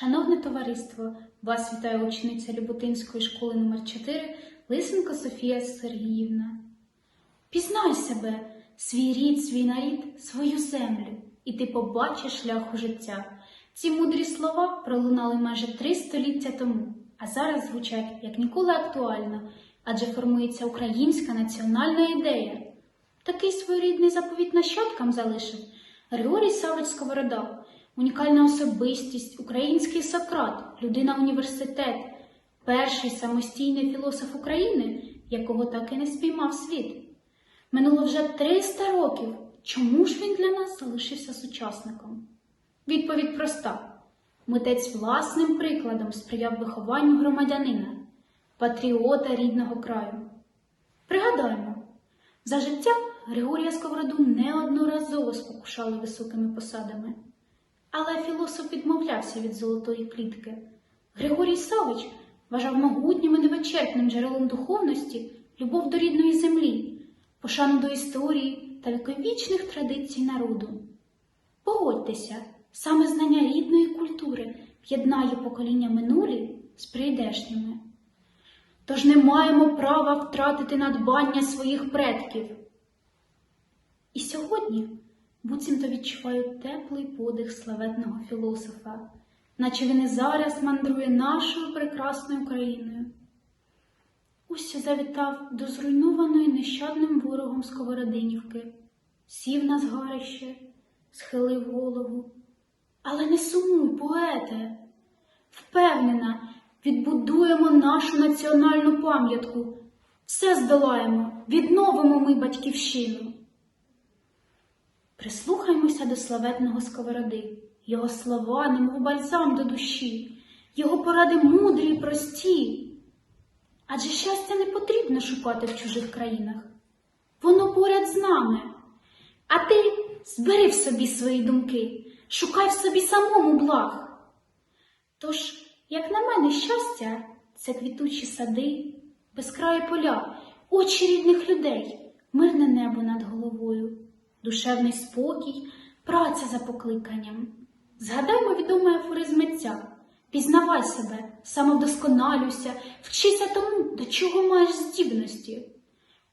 Шановне товариство, вас вітає учениця Люботинської школи номер 4 Лисенко Софія Сергіївна. Пізнай себе, свій рід, свій нарід, свою землю, і ти побачиш шлях у життя. Ці мудрі слова пролунали майже три століття тому, а зараз звучать як ніколи актуально, адже формується українська національна ідея. Такий своєрідний заповіт нащадкам залишив Григорій Савич Сковорода, унікальна особистість, український Сократ, людина-університет, перший самостійний філософ України, якого так і не спіймав світ. Минуло вже 300 років. Чому ж він для нас залишився сучасником? Відповідь проста: митець власним прикладом сприяв вихованню громадянина, патріота рідного краю. Пригадаємо, за життя Григорія Сковороду неодноразово спокушали високими посадами. Але філософ відмовлявся від золотої клітки. Григорій Савич вважав могутнім і невичерпним джерелом духовності любов до рідної землі, пошану до історії та віковічних традицій народу. Погодьтеся, саме знання рідної культури єднає покоління минулі з прийдешніми. Тож не маємо права втратити надбання своїх предків. І сьогодні буцімто відчуваю теплий подих славетного філософа, наче він і зараз мандрує нашою прекрасною країною. Ось завітав до зруйнованої нещадним ворогом Сковородинівки, сів на згарище, схилив голову. Але не сумуй, поете, впевнена, відбудуємо нашу національну пам'ятку, все здолаємо, відновимо ми батьківщину. Прислухаймося до славетного сковороди, його слова, немов бальзам до душі, його поради мудрі й прості. Адже щастя не потрібно шукати в чужих країнах. Воно поряд з нами. А ти збери в собі свої думки, шукай в собі самому благ. Тож, як на мене, щастя це квітучі сади, безкраї поля, очі рідних людей, мирне небо над головою, душевний спокій, праця за покликанням. Згадаймо відомий афоризм митця. Пізнавай себе, самовдосконалюйся, вчися тому, до чого маєш здібності.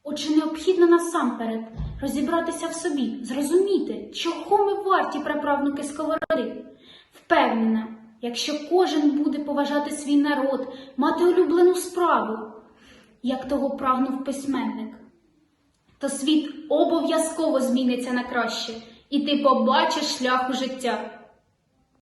Отже, необхідно насамперед розібратися в собі, зрозуміти, чого ми варті праправнуки сковороди. Впевнена, якщо кожен буде поважати свій народ, мати улюблену справу, як того прагнув письменник, то світ обов'язково зміниться на краще, і ти побачиш шлях у життя.